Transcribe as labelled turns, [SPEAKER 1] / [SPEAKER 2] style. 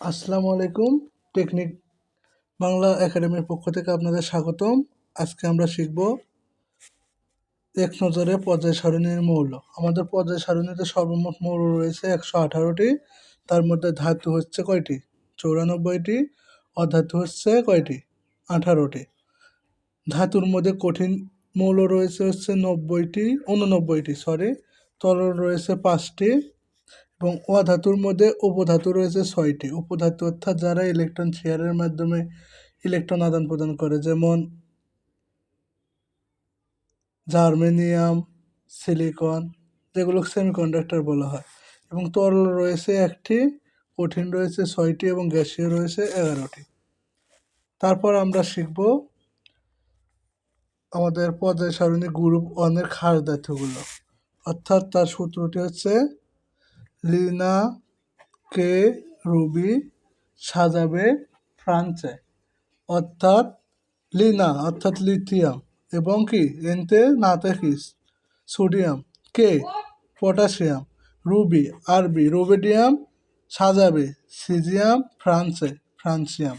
[SPEAKER 1] আসসালামু আলাইকুম, টেকনিক বাংলা একাডেমির পক্ষ থেকে আপনাদের স্বাগতম। আজকে আমরা শিখব এক নজরে পর্যায় সারণীর মৌল। আমাদের পর্যায় সারণীতে সর্বমোট মৌল রয়েছে একশো আঠারোটি, তার মধ্যে ধাতু হচ্ছে কয়টি? চৌরানব্বইটি, অধাতু হচ্ছে কয়টি? আঠারোটি। ধাতুর মধ্যে কঠিন মৌল রয়েছে হচ্ছে নব্বইটি, উননব্বইটি সরি তরল রয়েছে পাঁচটি এবং অধাতুর মধ্যে উপধাতু রয়েছে ছয়টি। উপধাতু অর্থাৎ যারা ইলেকট্রন শেয়ারের মাধ্যমে ইলেকট্রন আদান প্রদান করে, যেমন জার্মেনিয়াম সিলিকন যেগুলো সেমিকন্ডাক্টর বলা হয়। এবং তরল রয়েছে একটি, কঠিন রয়েছে ছয়টি এবং গ্যাসীয় রয়েছে এগারোটি। তারপর আমরা শিখব আমাদের পর্যায় সারণী গ্রুপ ওয়ানের খাস ধাতুগুলো। অর্থাৎ তার সূত্রটি হচ্ছে লিনা কে রুবি সাজাবে ফ্রান্সে। অর্থাৎ লিনা, অর্থাৎ লিথিয়াম এবং কি? এনতে নাতে সোডিয়াম। কে? পটাশিয়াম। রুবি, আরবি, রুবিডিয়াম সাজাবে। সিজিয়াম, ফ্রান্সে, ফ্রান্সিয়াম।